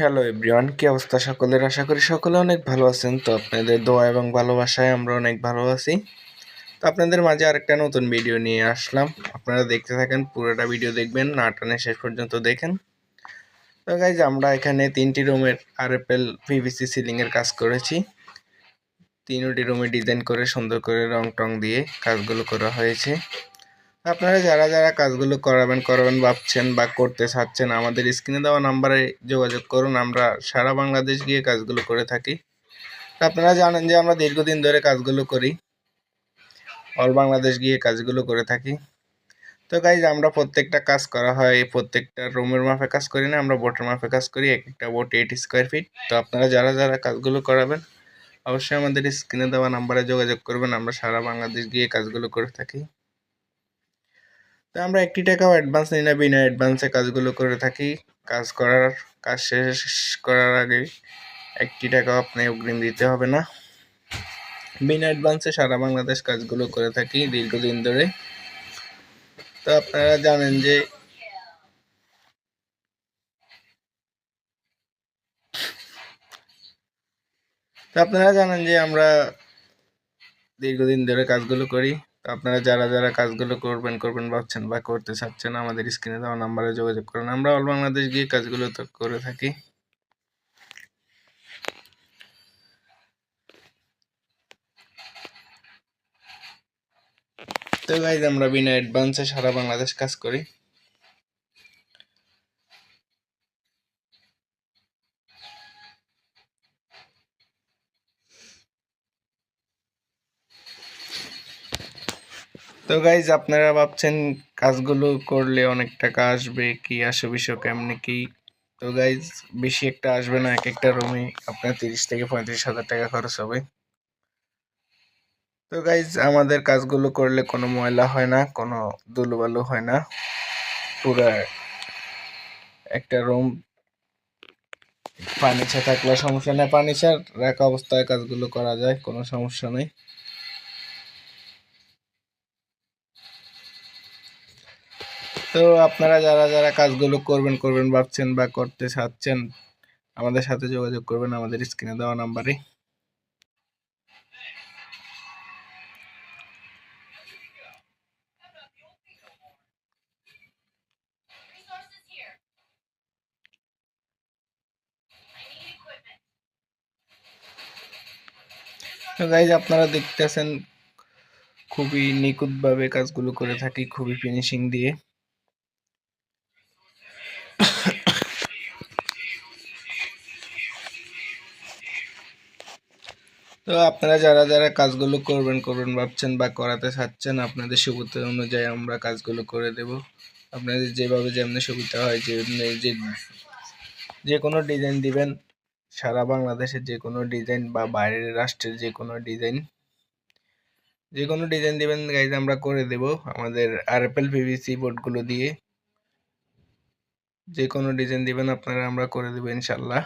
Hello everyone, কি অবস্থা সকলের? আশা করি সকলে অনেক ভালো আছেন। তো আপনাদের দোয়া এবং ভালোবাসায় আমরা অনেক ভালো আছি। তো আপনাদের মাঝে আরেকটা নতুন ভিডিও নিয়ে আসলাম। আপনারা দেখতে থাকেন, পুরোটা ভিডিও দেখবেন, না টানে শেষ পর্যন্ত দেখেন। তো গাইজ আমরা এখানে তিনটি রুমের আর এফ এল সিলিংয়ের কাজ করেছি। তিনটি রুমে ডিজাইন করে সুন্দর করে রং টং দিয়ে কাজগুলো করা হয়েছে। আপনারা যারা যারা কাজগুলো করাবেন করাবেন, ভাবছেন বা করতে চাচ্ছেন, আমাদের স্ক্রিনে দেওয়া নাম্বারে যোগাযোগ করুন, আমরা সারা বাংলাদেশ গিয়ে কাজগুলো করে থাকি। আপনারা জানেন যে আমরা দীর্ঘদিন ধরে কাজগুলো করি, অল বাংলাদেশ গিয়ে কাজগুলো করে থাকি। তো গাইজ আমরা প্রত্যেকটা কাজ করা হয়, প্রত্যেকটা রুমের মাপে কাজ করি না, আমরা বোটের মাপে কাজ করি, এক একটা বোট এইট স্কোয়ার ফিট তো আপনারা যারা যারা কাজগুলো করাবেন, অবশ্যই আমাদের স্ক্রিনে দেওয়া নাম্বারে যোগাযোগ করবেন, আমরা সারা বাংলাদেশ গিয়ে কাজগুলো করে থাকি। তো আমরা একটি টাকাও অ্যাডভান্স নিই না, বিনা অ্যাডভান্সে কাজগুলো করে থাকি। কাজ করার, কাজ শেষ করার আগে একটি টাকাও আপনি অগ্রিম দিতে হবে না। বিনা অ্যাডভান্সে সারা বাংলাদেশ কাজগুলো করে থাকি দীর্ঘদিন ধরে। তো আপনারা জানেন যে আপনারা জানেন যে আমরা দীর্ঘদিন ধরে কাজগুলো করি। আপনারা যারা যারা কাজগুলো করবেন করবেন ভাবছেন বা করতে চাচ্ছেন, আমাদের স্ক্রিনে দেওয়া নাম্বারে যোগাযোগ করেন। আমরা অল বাংলাদেশ গিয়ে কাজগুলো তো করে থাকি। তো গাইজ আমরা বিনা অ্যাডভান্সে সারা বাংলাদেশ কাজ করি। তো গাইজ আপনারা ভাবছেন কাজগুলো করলে অনেক টাকা আসবে, কি আসে বিষয়, কেমনি কি? তো গাইজ বেশি একটা আসবে না এক একটা রুমে আপনার তিরিশ থেকে পঁয়ত্রিশ হাজার টাকা খরচ হবে। তো গাইজ আমাদের কাজগুলো করলে কোনো ময়লা হয় না, কোনো দুলুবালু হয় না। পুরা একটা রুম ফার্নিচার থাকলে সমস্যা নেই ফার্নিচার রাখা অবস্থায় কাজগুলো করা যায়, কোনো সমস্যা নেই। তো আপনারা যারা যারা কাজগুলো করবেন করবেন, ভাবছেন বা করতে চাচ্ছেন, আমাদের সাথে যোগাযোগ করবেন আমাদের স্ক্রিনে দেওয়া নাম্বারে। গাইজ আপনারা দেখতেছেন খুবই নিখুঁতভাবে কাজগুলো করে থাকি, খুবই ফিনিশিং দিয়ে। তো আপনারা যারা যারা কাজগুলো করবেন করবেন, ভাবছেন বা করাতে চাচ্ছেন, আপনাদের সুবিধা অনুযায়ী আমরা কাজগুলো করে দেব। আপনাদের যেভাবে যেমনি সুবিধা হয় যে যে যে কোনো ডিজাইন দিবেন। সারা বাংলাদেশের যে কোনো ডিজাইন বা বাইরের রাষ্ট্রের যে কোনো ডিজাইন যে কোনো ডিজাইন দিবেন গাইজ আমরা করে দেব। আমাদের আরএফএল পিভিসি বোর্ডগুলো দিয়ে। যে কোনো ডিজাইন দিবেন আপনারা আমরা করে দেবো ইনশাল্লাহ।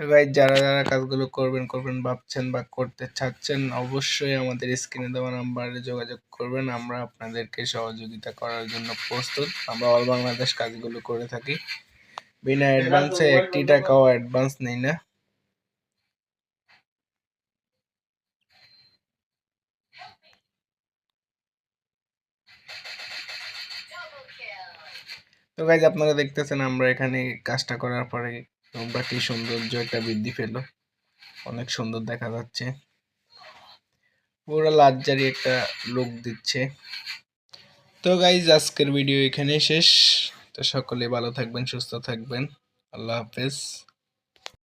গাইজ যারা যারা কাজগুলো করবেন করবেন ভাবছেন বা করতে চাচ্ছেন অবশ্যই আমাদের স্ক্রিনে দেওয়া নাম্বারে যোগাযোগ করবেন। আমরা আপনাদেরকে সহযোগিতা করার জন্য প্রস্তুত। আমরা অল বাংলাদেশ কাজগুলো করে থাকি। বিনা অ্যাডভান্সে একটি টাকাও অ্যাডভান্স নেই না। তো গাইজ আপনারা দেখতেছেন আমরা এখানে কাজটা করার পরে তোমরা কি সৌন্দর্য একটা বৃদ্ধি পেল। অনেক সুন্দর দেখা যাচ্ছে। পুরো লাজ্জারি একটা লুক দিচ্ছে। তো গাইজ আজকের ভিডিও এখানে শেষ। তো সকলে ভালো থাকবেন, সুস্থ থাকবেন। আল্লাহ হাফেজ।